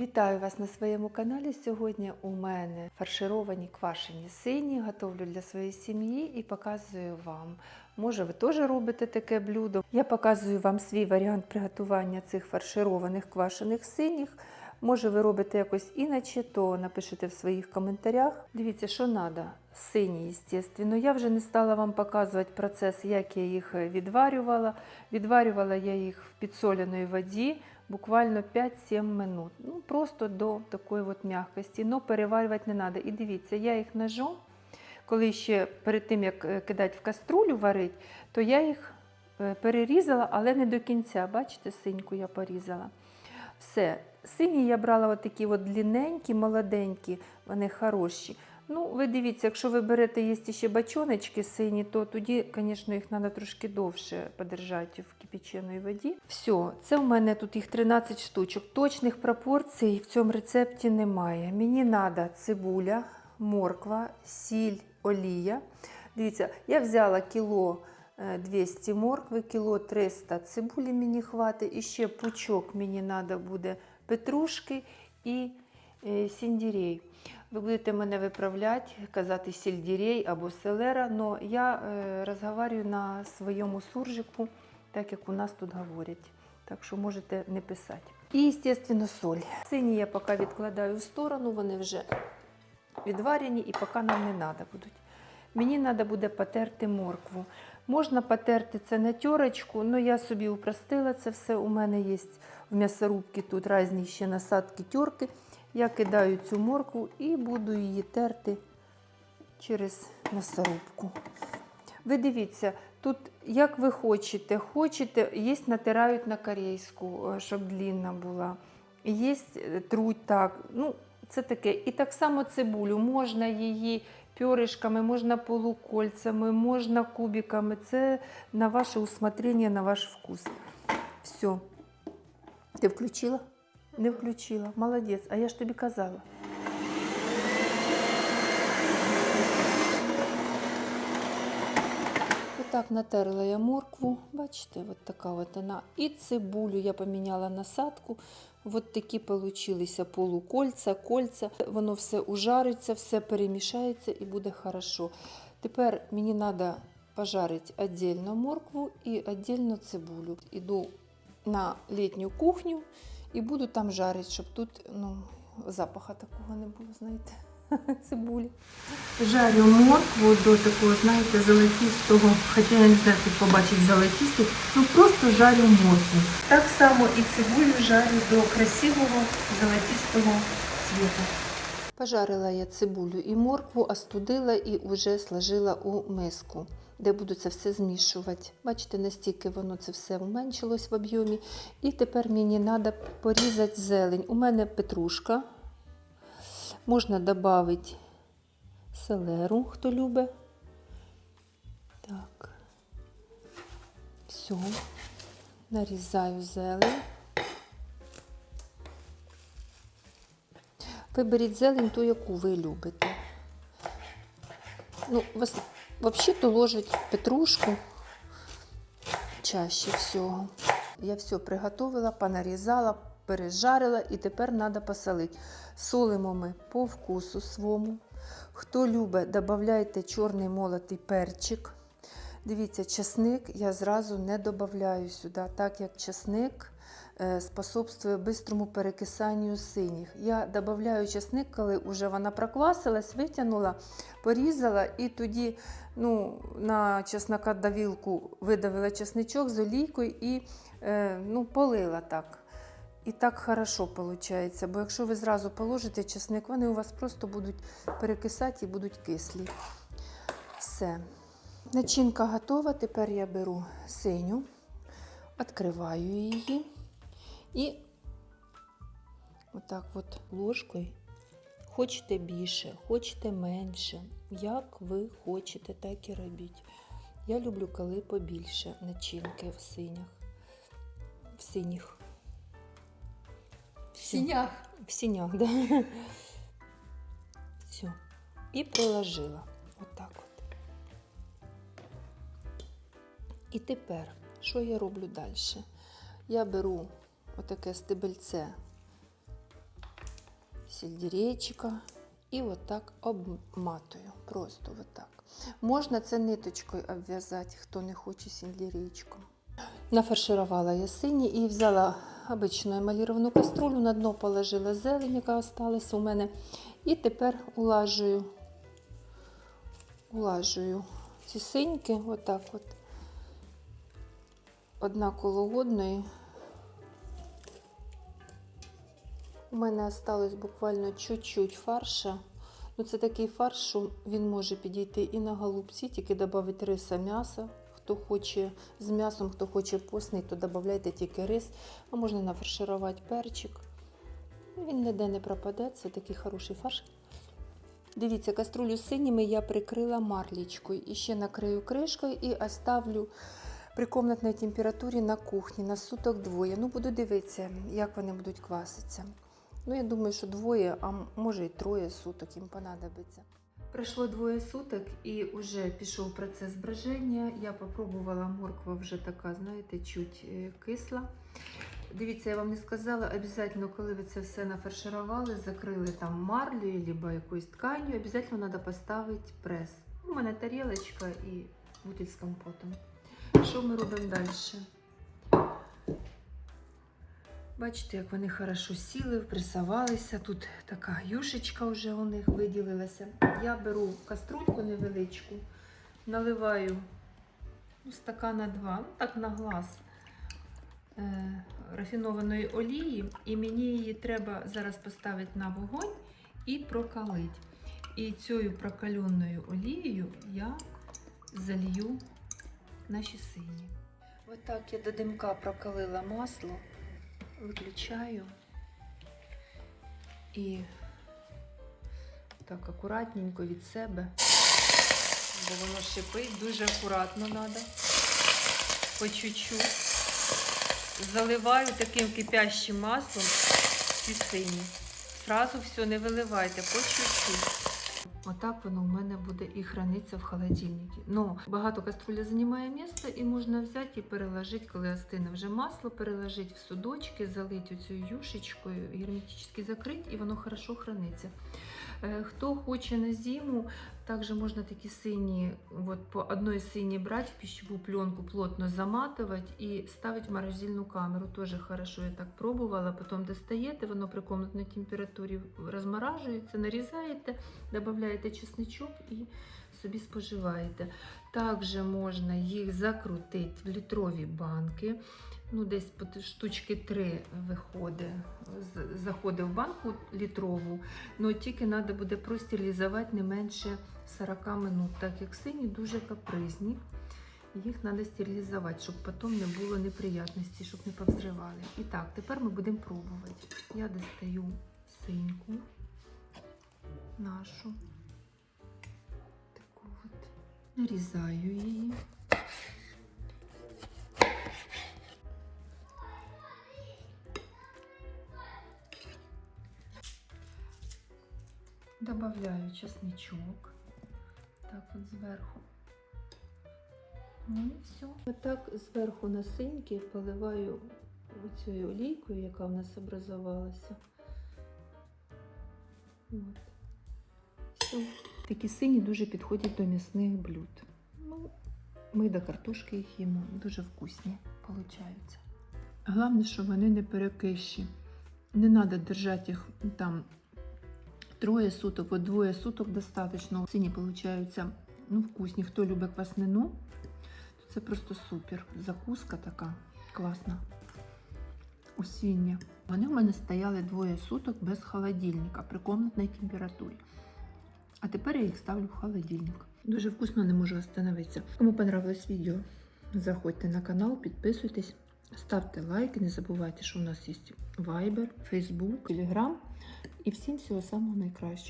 Вітаю вас на своєму каналі. Сьогодні у мене фаршировані квашені сині. Готовлю для своєї сім'ї і показую вам. Може, ви теж робите таке блюдо. Я показую вам свій варіант приготування цих фаршированих квашених синіх. Може, ви робите якось іначе, то напишіть в своїх коментарях. Дивіться, що треба. Сині, звісно. Я вже не стала вам показувати процес, як я їх відварювала. Відварювала я їх в підсоленій воді буквально 5-7 минут. Ну, просто до такої от м'якості. Но переварювати не треба. І дивіться, я їх ножом, коли ще перед тим, як е, кидати в каструлю варить, то я їх е, перерізала, але не до кінця. Бачите, синьку я порізала. Все. Сині я брала от такі от длинненькі, молоденькі, вони хороші. Ну, ви дивіться, якщо ви берете є ще бачоночки сині, то тоді, звісно, їх треба трошки довше подержати в кипяченій воді. Все, це в мене тут їх 13 штучок. Точних пропорцій в цьому рецепті немає. Мені треба цибуля, морква, сіль, олія. Дивіться, я взяла кіло е, 200 моркви, кіло 300 цибулі мені хватить, і ще пучок мені треба буде петрушки і е, сіндірей. Ви будете мене виправляти, казати сельдерей або селера, але я е, розговорюю на своєму суржику, так як у нас тут говорять. Так що можете не писати. І, звісно, соль. Сині я поки відкладаю в сторону, вони вже відварені і поки нам не треба будуть. Мені треба буде потерти моркву. Можна потерти це на терочку, але я собі упростила це все. У мене є в м'ясорубці тут різні ще насадки терки. Я кидаю цю моркву і буду її терти через м'ясорубку. Ви дивіться, тут як ви хочете, хочете, є натирають на корейську, е, щоб длінна була. Є е, труть так. Ну, це таке. І так само цибулю. Можна її пьоришками, можна полукольцями, можна кубиками. Це на ваше усмотрення, на ваш вкус. Все. Ти включила? Не включила. Молодець. А я ж тобі казала. Отак натерла я моркву, бачите, от така от вона. І цибулю я поміняла насадку. От такі получилися полукольця, кольця. Воно все ужариться, все перемішається і буде хорошо. Тепер мені треба пожарити віддільно моркву і віддільно цибулю. Іду на літню кухню і буду там жарити, щоб тут ну, запаха такого не було, знаєте, цибулі. Жарю моркву до такого, знаєте, золотистого, хоча я не знаю, як тут побачить золотистий, ну просто жарю моркву. Так само і цибулю жарю до красивого золотистого цвіту. Пожарила я цибулю і моркву, остудила і вже сложила у миску, де буду це все змішувати. Бачите, настільки воно це все уменшилось в об'ємі. І тепер мені треба порізати зелень. У мене петрушка. Можна додати селеру, хто любить. Так. Все. Нарізаю зелень. Виберіть зелень ту, яку ви любите. Ну, взагалі-то ложить петрушку чаще всього. Я все приготувала, понарізала, пережарила і тепер треба посолити. Солимо ми по вкусу своєму. Хто любить, додавайте чорний молотий перчик. Дивіться, чесник я зразу не додаю сюди, так як чесник е, способствує бистрому перекисанню синіх. Я додаю чесник, коли вже вона проквасилась, витягнула, порізала і тоді ну, на чеснока давілку видавила чесничок з олійкою і е, ну, полила так. І так хорошо виходить, бо якщо ви зразу положите чесник, вони у вас просто будуть перекисати і будуть кислі. Все. Начинка готова. Тепер я беру синю, відкриваю її і отак от ложкою. Хочете більше, хочете менше. Як ви хочете, так і робіть. Я люблю, коли побільше начинки в синях. В синіх. Синях. В синях, да. Все. І приложила. Отак от. І тепер, що я роблю далі? Я беру отаке стебельце сельдерейчика і отак обматую. Просто отак. Можна це ниточкою обв'язати, хто не хоче сельдерейчиком. Нафарширувала я сині і взяла обичну емаліровану каструлю, на дно положила зелень, яка осталась у мене. І тепер улажую, улажую ці синьки, отак от. Одна коло одної. У мене осталось буквально чуть-чуть фарша. Ну, це такий фарш, що він може підійти і на голубці, тільки додати риса м'яса. Хто хоче з м'ясом, хто хоче постний, то додавайте тільки рис, а можна нафарширувати перчик. Він ніде не пропаде, це такий хороший фарш. Дивіться, каструлю з синіми я прикрила марлічкою і ще накрию кришкою і оставлю при комнатній температурі на кухні на суток двоє. Ну, буду дивитися, як вони будуть кваситися. Ну, я думаю, що двоє, а може і троє суток їм понадобиться. Пройшло двоє суток і вже пішов процес броження. Я попробувала морква вже така, знаєте, чуть е, кисла. Дивіться, я вам не сказала, обов'язково, коли ви це все нафарширували, закрили там марлею, або якоюсь тканью, обов'язково треба поставити прес. У мене тарілочка і бутиль з компотом. Що ми робимо далі? Бачите, як вони хорошо сіли, впресувалися. Тут така юшечка вже у них виділилася. Я беру каструльку невеличку, наливаю ну, стакана два, ну так на глаз е, рафінованої олії, і мені її треба зараз поставити на вогонь і прокалити. І цією прокаленою олією я залью наші сині. Отак я до димка прокалила масло, виключаю і так акуратненько від себе, бо воно шипить, дуже акуратно треба, по чуть-чуть. Заливаю таким кипящим маслом ці сині. Сразу все не виливайте, по чуть-чуть. Отак воно в мене буде і храниться в холодильнику. Ну, багато каструля займає місце і можна взяти і переложити, коли остине вже масло, переложити в судочки, залити цю юшечкою, герметично закрити, і воно хорошо храниться. Е, Хто хоче на зиму, також можна такі сині, от по одной сині брати в пищеву пленку, плотно заматувати і ставити в морозильну камеру. Тоже хорошо, я так пробувала. Потім достаєте, воно при комнатній температурі розморажується, нарізаєте, додаєте чесничок і собі споживаєте. Також можна їх закрутити в літрові банки. Ну, десь штучки 3 виходить, з- заходить в банку літрову. Ну тільки треба буде простерилізувати не менше 40 минут, так як сині дуже капризні. Їх треба стерилізувати, щоб потім не було неприятностей, щоб не повзривали. І так, тепер ми будемо пробувати. Я достаю синьку нашу. Таку от. Нарізаю її. Добавляю чесничок. Так от зверху. Ну і все. Отак зверху на синьки поливаю цією олійкою, яка в нас образувалася. От. Все. Такі сині дуже підходять до м'ясних блюд. Ну, ми до картошки їх їмо. Дуже вкусні получаються. Головне, щоб вони не перекищі. Не треба держати їх там троє суток, от двоє суток достатньо. Сині получаються ну, вкусні. Хто любить кваснину, то це просто супер. Закуска така класна. Осіння. Вони в мене стояли двоє суток без холодильника при комнатній температурі. А тепер я їх ставлю в холодильник. Дуже вкусно не можу остановитися. Кому понравилось відео, заходьте на канал, підписуйтесь, ставте лайки, не забувайте, що у нас є Viber, Facebook, Telegram. І всім всього самого найкращого.